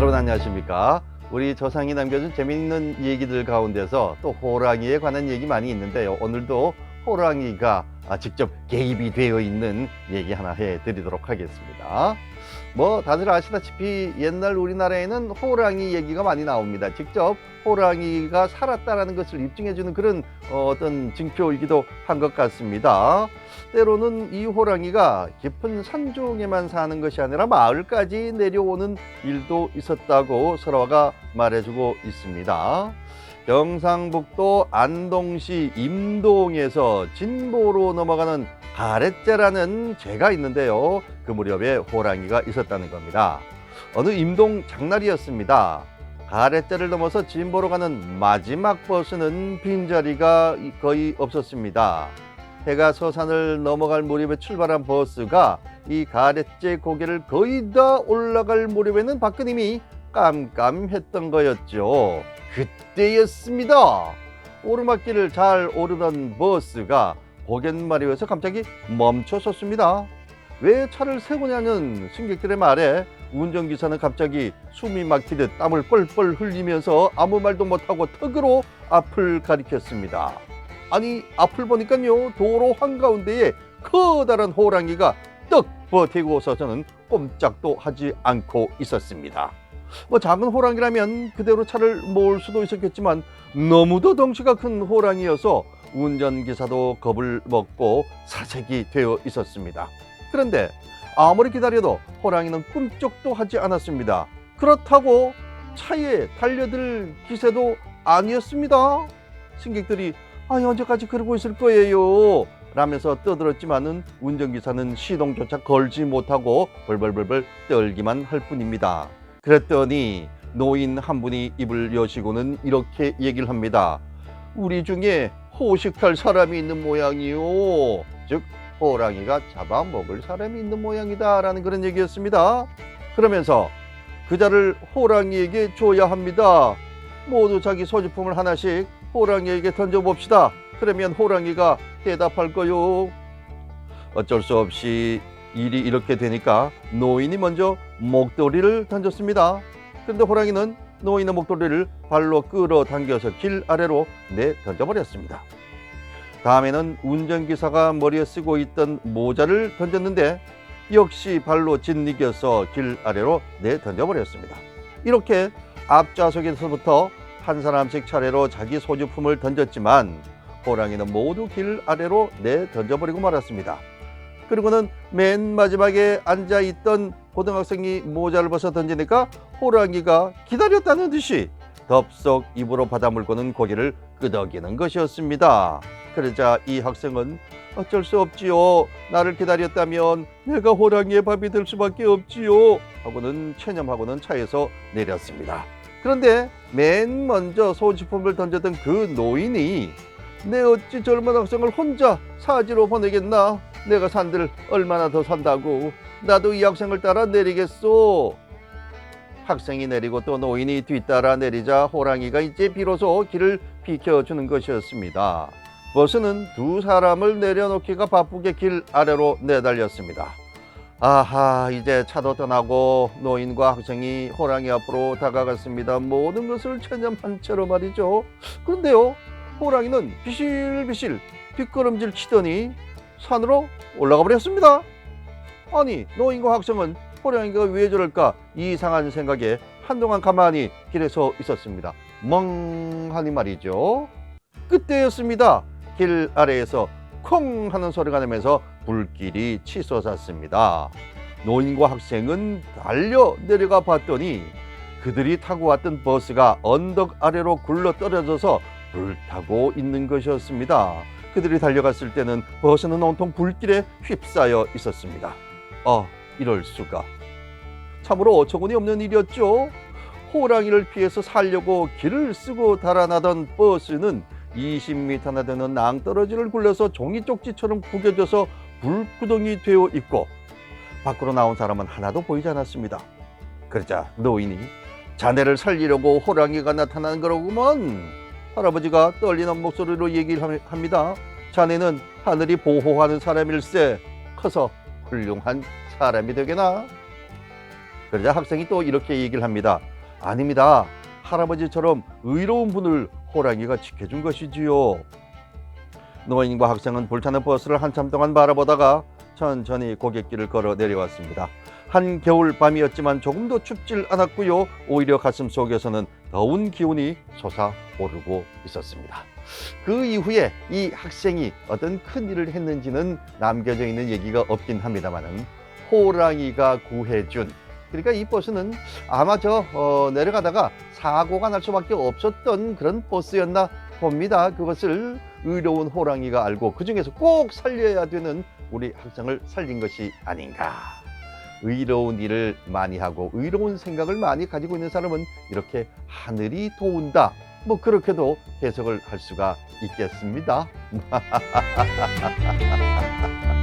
여러분 안녕하십니까? 우리 조상이 남겨준 재미있는 얘기들 가운데서 또 호랑이에 관한 얘기 많이 있는데요. 오늘도 호랑이가 아, 직접 개입이 되어 있는 얘기 하나 해드리도록 하겠습니다. 뭐 다들 아시다시피 옛날 우리나라에는 호랑이 얘기가 많이 나옵니다. 직접 호랑이가 살았다라는 것을 입증해주는 그런 어, 어떤 증표이기도 한 것 같습니다. 때로는 이 호랑이가 깊은 산중에만 사는 것이 아니라 마을까지 내려오는 일도 있었다고 설화가 말해주고 있습니다. 경상북도 안동시 임동에서 진보로 넘어가는 가래째라는 제가 있는데요. 그 무렵에 호랑이가 있었다는 겁니다. 어느 임동 장날이었습니다. 가래째를 넘어서 진보로 가는 마지막 버스는 빈자리가 거의 없었습니다. 해가 서산을 넘어갈 무렵에 출발한 버스가 이 가래째 고개를 거의 다 올라갈 무렵에는 박근님이 깜깜했던 거였죠. 그때였습니다. 오르막길을 잘 오르던 버스가 고갯마리에서 갑자기 멈춰섰습니다. 왜 차를 세우냐는 승객들의 말에 운전기사는 갑자기 숨이 막히듯 땀을 뻘뻘 흘리면서 아무 말도 못하고 턱으로 앞을 가리켰습니다. 아니 앞을 보니까요 도로 한가운데에 커다란 호랑이가 떡 버티고 서서는 꼼짝도 하지 않고 있었습니다. 뭐 작은 호랑이라면 그대로 차를 모을 수도 있었겠지만 너무도 덩치가 큰 호랑이여서 운전기사도 겁을 먹고 사색이 되어 있었습니다. 그런데 아무리 기다려도 호랑이는 꿈쩍도 하지 않았습니다. 그렇다고 차에 달려들 기세도 아니었습니다. 승객들이 아 언제까지 그러고 있을 거예요 라면서 떠들었지만은 운전기사는 시동조차 걸지 못하고 벌벌벌벌 떨기만 할 뿐입니다. 그랬더니 노인 한 분이 입을 여시고는 이렇게 얘기를 합니다. 우리 중에 호식할 사람이 있는 모양이요. 즉 호랑이가 잡아먹을 사람이 있는 모양이다 라는 그런 얘기였습니다. 그러면서 그자를 호랑이에게 줘야 합니다. 모두 자기 소지품을 하나씩 호랑이에게 던져봅시다. 그러면 호랑이가 대답할 거요. 어쩔 수 없이 일이 이렇게 되니까 노인이 먼저 목도리를 던졌습니다. 그런데 호랑이는 노인의 목도리를 발로 끌어당겨서 길 아래로 내 던져버렸습니다. 다음에는 운전기사가 머리에 쓰고 있던 모자를 던졌는데 역시 발로 짓이겨서 길 아래로 내 던져버렸습니다. 이렇게 앞좌석에서부터 한 사람씩 차례로 자기 소지품을 던졌지만 호랑이는 모두 길 아래로 내 던져버리고 말았습니다. 그리고는 맨 마지막에 앉아 있던 고등학생이 모자를 벗어 던지니까 호랑이가 기다렸다는 듯이 덥석 입으로 받아 물고는 고개를 끄덕이는 것이었습니다. 그러자 이 학생은 어쩔 수 없지요. 나를 기다렸다면 내가 호랑이의 밥이 될 수밖에 없지요. 하고는 체념하고는 차에서 내렸습니다. 그런데 맨 먼저 소지품을 던졌던 그 노인이 내 어찌 젊은 학생을 혼자 사지로 보내겠나? 내가 산들 얼마나 더 산다고. 나도 이 학생을 따라 내리겠소. 학생이 내리고 또 노인이 뒤따라 내리자 호랑이가 이제 비로소 길을 비켜주는 것이었습니다. 버스는 두 사람을 내려놓기가 바쁘게 길 아래로 내달렸습니다. 아하, 이제 차도 떠나고 노인과 학생이 호랑이 앞으로 다가갔습니다. 모든 것을 체념한 채로 말이죠. 그런데요, 호랑이는 비실비실 뒷걸음질 치더니 산으로 올라가 버렸습니다. 아니, 노인과 학생은 호랑이가 왜 저럴까 이상한 생각에 한동안 가만히 길에 서 있었습니다. 멍하니 말이죠. 그때였습니다. 길 아래에서 콩 하는 소리가 나면서 불길이 치솟았습니다. 노인과 학생은 달려 내려가 봤더니 그들이 타고 왔던 버스가 언덕 아래로 굴러 떨어져서 불타고 있는 것이었습니다. 그들이 달려갔을 때는 버스는 온통 불길에 휩싸여 있었습니다. 아, 이럴 수가. 참으로 어처구니 없는 일이었죠. 호랑이를 피해서 살려고 길을 쓰고 달아나던 버스는 20m나 되는 낭떠러지를 굴려서 종이 쪽지처럼 구겨져서 불구덩이 되어 있고 밖으로 나온 사람은 하나도 보이지 않았습니다. 그러자 노인이 자네를 살리려고 호랑이가 나타난 거로구먼. 할아버지가 떨리는 목소리로 얘기를 함- 합니다. 자네는 하늘이 보호하는 사람일세. 커서 훌륭한 사람이 되게나. 그러자 학생이 또 이렇게 얘기를 합니다. 아닙니다. 할아버지처럼 의로운 분을 호랑이가 지켜준 것이지요. 노인과 학생은 불타는 버스를 한참 동안 바라보다가 천천히 고갯길을 걸어 내려왔습니다. 한 겨울 밤이었지만 조금도 춥질 않았고요. 오히려 가슴 속에서는 더운 기운이 솟아오르고 있었습니다. 그 이후에 이 학생이 어떤 큰 일을 했는지는 남겨져 있는 얘기가 없긴 합니다만은 호랑이가 구해준 그러니까 이 버스는 아마 저 어, 내려가다가 사고가 날 수밖에 없었던 그런 버스였나 봅니다. 그것을 의로운 호랑이가 알고 그 중에서 꼭 살려야 되는 우리 학생을 살린 것이 아닌가. 의로운 일을 많이 하고 의로운 생각을 많이 가지고 있는 사람은 이렇게 하늘이 도운다. 뭐 그렇게도 해석을 할 수가 있겠습니다.